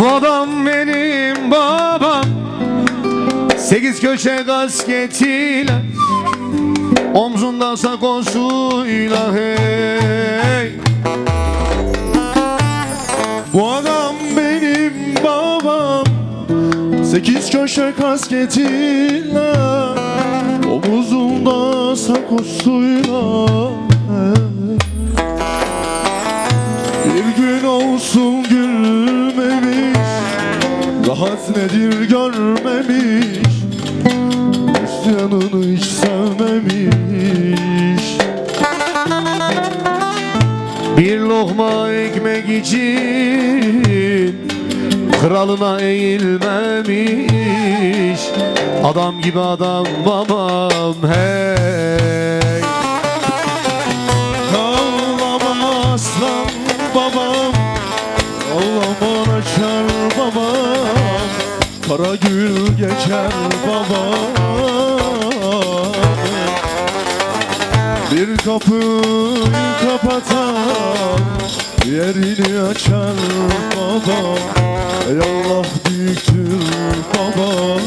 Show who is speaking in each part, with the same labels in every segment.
Speaker 1: Bu adam benim babam. Sekiz köşe kasketiyle Omzunda sakosuyla hey.
Speaker 2: Bu adam benim babam. Sekiz köşe kasketiyle Omuzunda sakosuyla Rahat nedir görmemiş Hristiyanını hiç sevmemiş.
Speaker 1: Bir lokma ekmek için Kralına eğilmemiş. Adam gibi adam babam hey
Speaker 2: Kara gül geçer babam Bir kapıyı kapatan Yerini açar babam Ey Allah büyüktür babam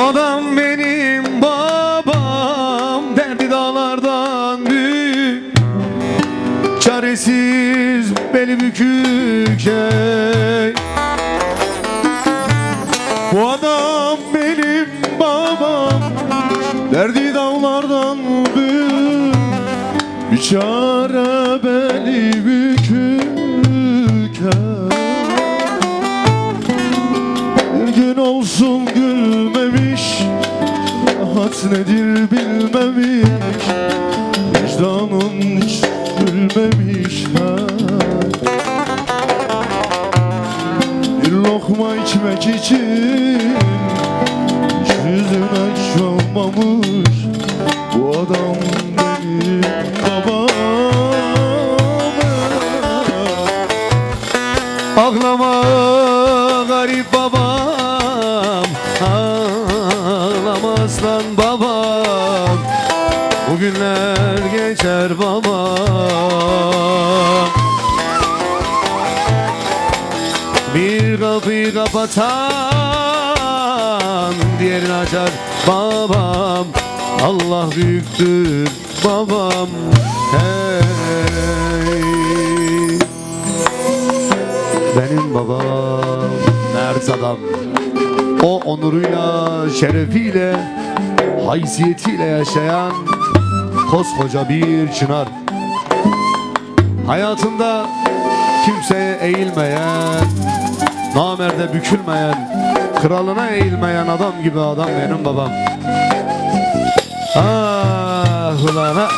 Speaker 1: adam benim babam Derdi dağlardan büyük. Çaresiz beli bükük şey.
Speaker 2: Bu adam benim babam Derdi dağlardan büyük. Bir çare beni bükük Bir gün olsun gülmemiş Nedir bilmemiş Vicdanın hiç gülmemiş. Ha. Bir lokma içmek için hiç yüzüne çalmamış Bu adam benim babam.
Speaker 1: Ağlama garip babam geçer babam Bir kapıyı kapatan Diğerini açar babam. Allah büyüktür babam. Hey. Benim babam mert adam. O onuruyla, şerefiyle, haysiyetiyle yaşayan koskoca bir çınar. Hayatında kimseye eğilmeyen, namerde bükülmeyen, kralına eğilmeyen adam gibi adam benim babam. Ah ulan ha